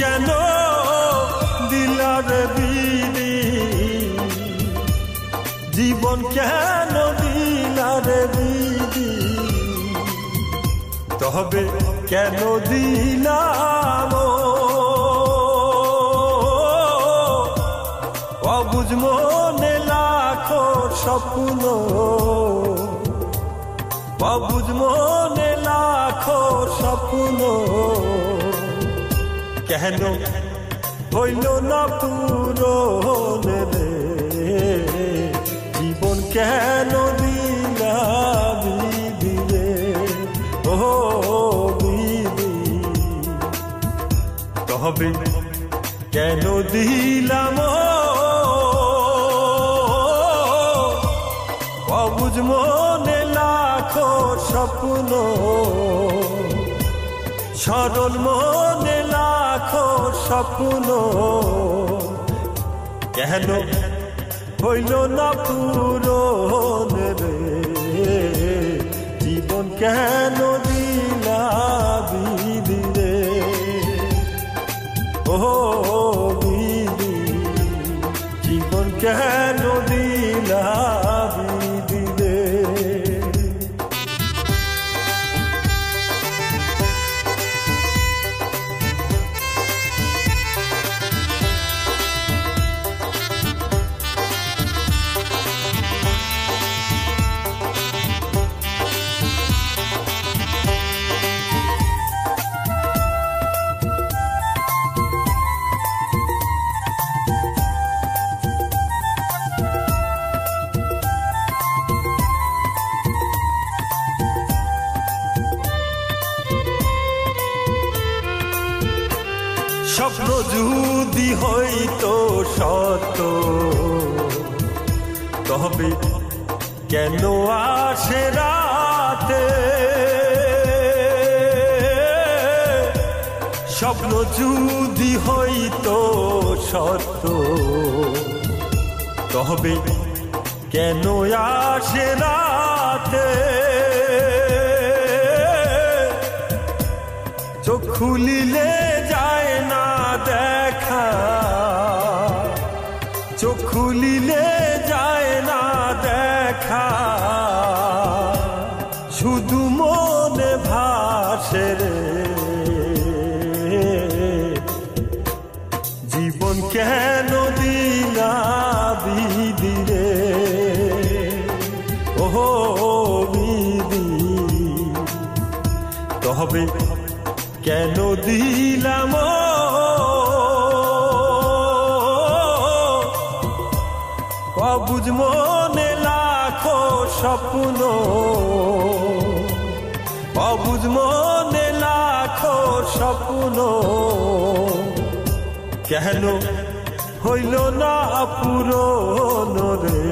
কেন দিলার বিদি জীবন কেন দিলার বিদি তবে কেন দিলাম অবুঝ মনে লাখো স্বপ্ন। অবুঝ মনে কেন হইল না পূরণ রে জীবন কেন দিলা। বিধি রে ও বিধি তবে কেন দিলাম? অবুঝ মনে লাখো স্বপ্ন। সরল মনে লাখো স্বপ্ন। কেন হইল না পূরণ রে? জীবন কেন দিলা বিধি রে? ও বিধি জীবন কেন দিলা স্বপ্ন যদি হইতো সত্য, তবে কেন আসে রাতে? স্বপ্ন যদি হইতো সত্য, তবে কেন আসে রাতে? চোখ খুলিলে খুলিলে যায় না দেখা। শুধু মনে ভাসে রে। জীবন কেন দিলা বিধি রে? ও বিধি। তবে কেন দিলাম সবুজ মনে লাখো স্বপ্ন। অবুজ মনে লাখো স্বপ্ন। কেন হইল না পুরো রে?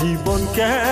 জীবন কেন